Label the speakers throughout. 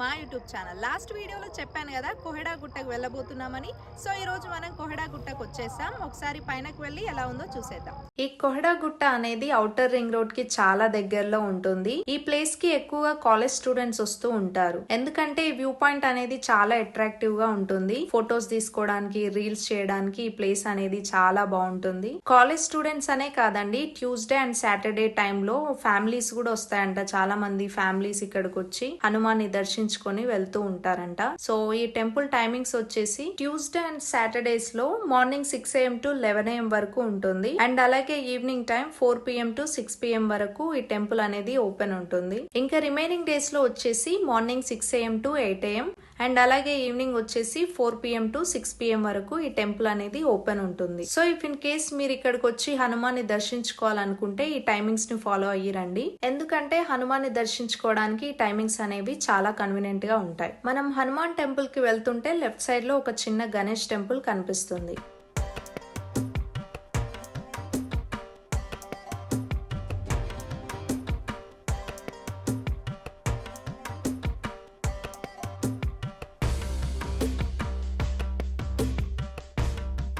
Speaker 1: మా YouTube channel. Last వీడియోలో చెప్పాను కదా కోహెడా గుట్టకు వెళ్ళబోతున్నామని. సో ఈ రోజు మనం కోహెడా గుట్టకు వచ్చేసాం. ఒకసారి పైనకు వెళ్ళి ఎలా ఉందో చూసేద్దాం. ఈ కోహెడా గుట్ట అనేది అవుటర్ రింగ్ రోడ్కి చాలా దగ్గరలో ఉంటుంది. ఈ ప్లేస్కి ఎక్కువగా కాలేజ్ స్టూడెంట్స్ వస్తూ ఉంటారు. ఎందుకంటే ఈ వ్యూ పాయింట్ అనేది చాలా అట్రాక్టివ్గా ఉంటుంది. ఫొటోస్ తీసుకోవడానికి రీల్స్ చేయడానికి ఈ ప్లేస్ అనేది చాలా బాగుంటుంది. కాలేజ్ స్టూడెంట్స్ అనే కాదండి ట్యూస్డే అండ్ సాటర్డే టైంలో ఫ్యామిలీస్ కూడా వస్తాయంట. చాలా మంది ఫ్యామిలీస్ ఇక్కడికి వచ్చి హనుమాన్ నిదర్శనం దర్శించుకొని వెళ్తూ ఉంటారంట. సో ఈ టెంపుల్ టైమింగ్స్ వచ్చేసి Tuesday and సాటర్డేస్లో morning six AM to eleven AM వరకు ఉంటుంది. అండ్ అలాగే evening time four PM to six PM వరకు ఈ టెంపుల్ అనేది ఓపెన్ ఉంటుంది. ఇంకా రిమైనింగ్ డేస్లో వచ్చేసి morning six AM to eight AM and అలాగే ఈవినింగ్ వచ్చేసి four PM to six PM వరకు ఈ టెంపుల్ అనేది ఓపెన్ ఉంటుంది. సో ఇఫ్ ఇన్ కేస్ మీరు ఇక్కడికి వచ్చి హనుమాన్ని దర్శించుకోవాలనుకుంటే ఈ టైమింగ్స్ని ఫాలో అయ్యిరండి. ఎందుకంటే హనుమాన్ని దర్శించుకోవడానికి ఈ టైమింగ్స్ అనేవి చాలా కన్వీనియంట్గా ఉంటాయి. మనం హనుమాన్ టెంపుల్కి వెళ్తుంటే లెఫ్ట్ సైడ్లో ఒక చిన్న గణేష్ టెంపుల్ కనిపిస్తుంది.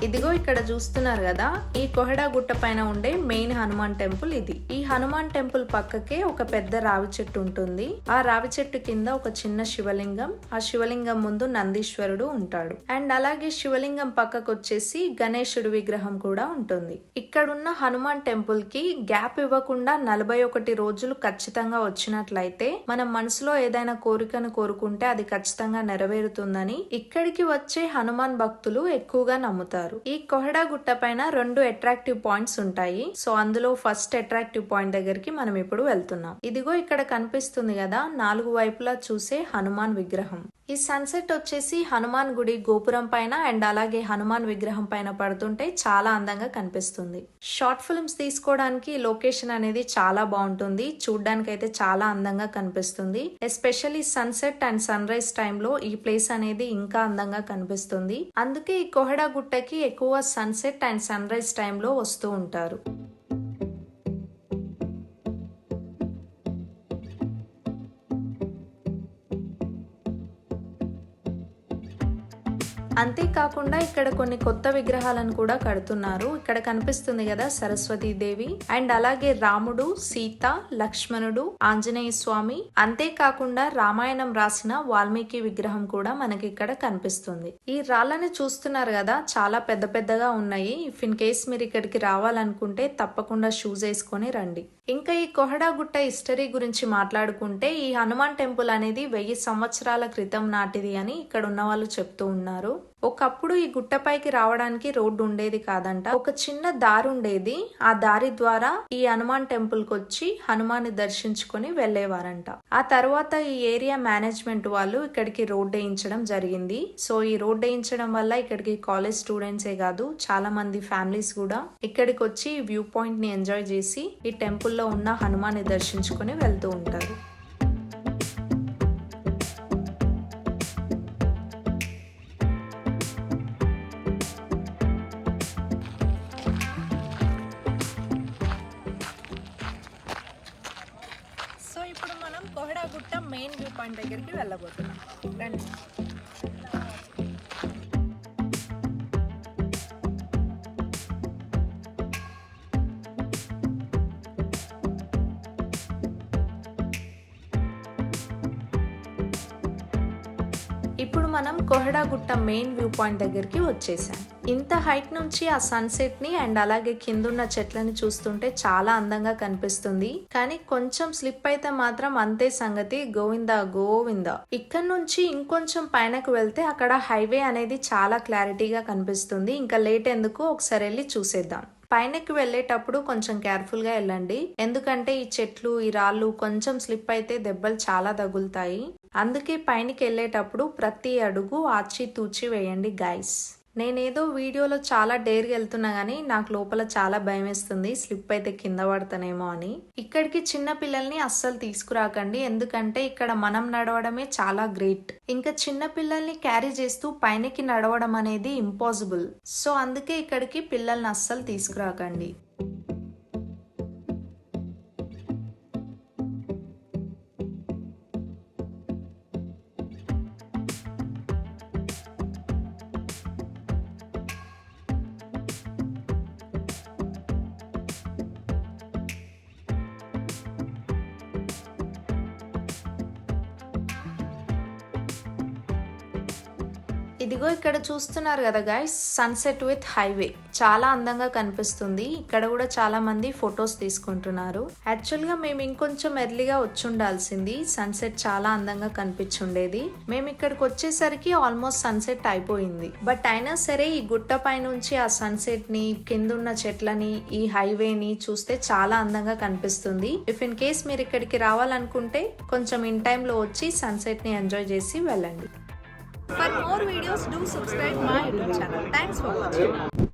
Speaker 1: ఇదిగో ఇక్కడ చూస్తున్నారు కదా ఈ కొహడా గుట్ట పైన ఉండే మెయిన్ హనుమాన్ టెంపుల్ ఇది. ఈ హనుమాన్ టెంపుల్ పక్కకే ఒక పెద్ద రావి చెట్టు ఉంటుంది. ఆ రావి చెట్టు కింద ఒక చిన్న శివలింగం ఆ శివలింగం ముందు నందీశ్వరుడు ఉంటాడు. అండ్ అలాగే శివలింగం పక్కకు వచ్చేసి గణేశుడి విగ్రహం కూడా ఉంటుంది. ఇక్కడున్న హనుమాన్ టెంపుల్కి గ్యాప్ ఇవ్వకుండా నలభై ఒకటి రోజులు ఖచ్చితంగా వచ్చినట్లయితే మనం మనసులో ఏదైనా కోరికను కోరుకుంటే అది ఖచ్చితంగా నెరవేరుతుందని ఇక్కడికి వచ్చే హనుమాన్ భక్తులు ఎక్కువగా నమ్ముతారు. ఈ కొహడా గుట్ట పైన రెండు అట్రాక్టివ్ పాయింట్స్ ఉంటాయి. సో అందులో ఫస్ట్ అట్రాక్టివ్ పాయింట్ దగ్గరికి మనం ఇప్పుడు వెళ్తున్నాం. ఇదిగో ఇక్కడ కనిపిస్తుంది కదా నాలుగు వైపులా చూసే హనుమాన్ విగ్రహం. ఈ సన్సెట్ వచ్చేసి హనుమాన్ గుడి గోపురం పైన అండ్ అలాగే హనుమాన్ విగ్రహం పైన పడుతుంటే చాలా అందంగా కనిపిస్తుంది. షార్ట్ ఫిల్మ్స్ తీసుకోవడానికి లొకేషన్ అనేది చాలా బాగుంటుంది. చూడ్డానికి అయితే చాలా అందంగా కనిపిస్తుంది. Especially sunset and sunrise టైంలో ఈ ప్లేస్ అనేది ఇంకా అందంగా కనిపిస్తుంది. అందుకే ఈ కొహడా గుట్టకి ఎక్కువ సన్సెట్ అండ్ సన్ రైజ్ టైంలో వస్తూ ఉంటారు. అంతేకాకుండా ఇక్కడ కొన్ని కొత్త విగ్రహాలను కూడా కడుతున్నారు. ఇక్కడ కనిపిస్తుంది కదా సరస్వతీ దేవి. అండ్ అలాగే రాముడు సీత లక్ష్మణుడు ఆంజనేయ స్వామి. అంతేకాకుండా రామాయణం రాసిన వాల్మీకి విగ్రహం కూడా మనకి ఇక్కడ కనిపిస్తుంది. ఈ రాళ్ళని చూస్తున్నారు కదా చాలా పెద్ద పెద్దగా ఉన్నాయి. ఇఫ్ ఇన్ కేస్ మీరు ఇక్కడికి రావాలనుకుంటే తప్పకుండా షూస్ వేసుకొని రండి. ఇంకా ఈ కొహడా గుట్ట హిస్టరీ గురించి మాట్లాడుకుంటే ఈ హనుమాన్ టెంపుల్ అనేది వెయ్యి సంవత్సరాల క్రితం నాటిది అని ఇక్కడ ఉన్న వాళ్ళు చెప్తూ ఉన్నారు. ఒకప్పుడు ఈ గుట్టపైకి రావడానికి రోడ్డు ఉండేది కాదంట. ఒక చిన్న దారి ఉండేది. ఆ దారి ద్వారా ఈ హనుమాన్ టెంపుల్కి వచ్చి హనుమాన్ని దర్శించుకొని వెళ్ళేవారంట ఆ తర్వాత ఈ ఏరియా మేనేజ్మెంట్ వాళ్ళు ఇక్కడికి రోడ్ వేయించడం జరిగింది. సో ఈ రోడ్ వేయించడం వల్ల ఇక్కడికి కాలేజ్ స్టూడెంట్సే కాదు చాలా మంది ఫ్యామిలీస్ కూడా ఇక్కడికి వచ్చి వ్యూ పాయింట్ని ఎంజాయ్ చేసి ఈ టెంపుల్లో ఉన్న హనుమాన్ని దర్శించుకొని వెళ్తూ ఉంటారు. మెయిన్ వ్యూ పాయింట్ దగ్గరికి వెళ్ళబోతున్నాం. రండి. ఇప్పుడు మనం కోహడా గుట్ట మెయిన్ వ్యూ పాయింట్ దగ్గరికి వచ్చేసాం. ఇంత హైట్ నుంచి ఆ సన్సెట్ని అండ్ అలాగే కిందున్న చెట్లని చూస్తుంటే చాలా అందంగా కనిపిస్తుంది. కానీ కొంచెం స్లిప్ అయితే మాత్రం అంతే సంగతి. గోవింద గోవింద. ఇక్కడ నుంచి ఇంకొంచెం పైనకు వెళ్తే అక్కడ హైవే అనేది చాలా క్లారిటీగా కనిపిస్తుంది. ఇంకా లేట్ ఎందుకు? ఒకసారి వెళ్ళి చూసేద్దాం. పైనకి వెళ్ళేటప్పుడు కొంచెం కేర్ఫుల్గా వెళ్ళండి. ఎందుకంటే ఈ చెట్లు ఈ రాళ్ళు కొంచెం స్లిప్ అయితే దెబ్బలు చాలా తగులుతాయి. అందుకే పైనకి వెళ్ళేటప్పుడు ప్రతి అడుగు ఆచి తూచి వేయండి గైస్ నేనేదో వీడియోలో చాలా డేర్గా వెళ్తున్నా కానీ నాకు లోపల చాలా భయం వేస్తుంది స్లిప్ అయితే కింద పడతానేమో అని. ఇక్కడికి చిన్న పిల్లల్ని అస్సలు తీసుకురాకండి. ఎందుకంటే ఇక్కడ మనం నడవడమే చాలా గ్రేట్. ఇంకా చిన్న పిల్లల్ని క్యారీ చేస్తూ పైనకి నడవడం అనేది ఇంపాసిబుల్. సో అందుకే ఇక్కడికి పిల్లల్ని అస్సలు తీసుకురాకండి. ఇదిగో ఇక్కడ చూస్తున్నారు కదా గైస్ సన్సెట్ విత్ హైవే చాలా అందంగా కనిపిస్తుంది. ఇక్కడ కూడా చాలా మంది ఫొటోస్ తీసుకుంటున్నారు. యాక్చువల్గా మేము ఇంకొంచెం ఎర్లీగా వచ్చి ఉండాల్సింది. సన్సెట్ చాలా అందంగా కనిపించుండేది. మేము ఇక్కడికి వచ్చేసరికి ఆల్మోస్ట్ సన్సెట్ అయిపోయింది. బట్ అయినా సరే ఈ గుట్ట పైనుంచి ఆ సన్సెట్ని కింద ఉన్న చెట్లని ఈ హైవేని చూస్తే చాలా అందంగా కనిపిస్తుంది. ఇఫ్ ఇన్ కేస్ మీరు ఇక్కడికి రావాలనుకుంటే కొంచెం ఇన్ టైంలో వచ్చి సన్సెట్ని ఎంజాయ్ చేసి వెళ్ళండి.
Speaker 2: For more videos, do subscribe my YouTube channel. Thanks for watching.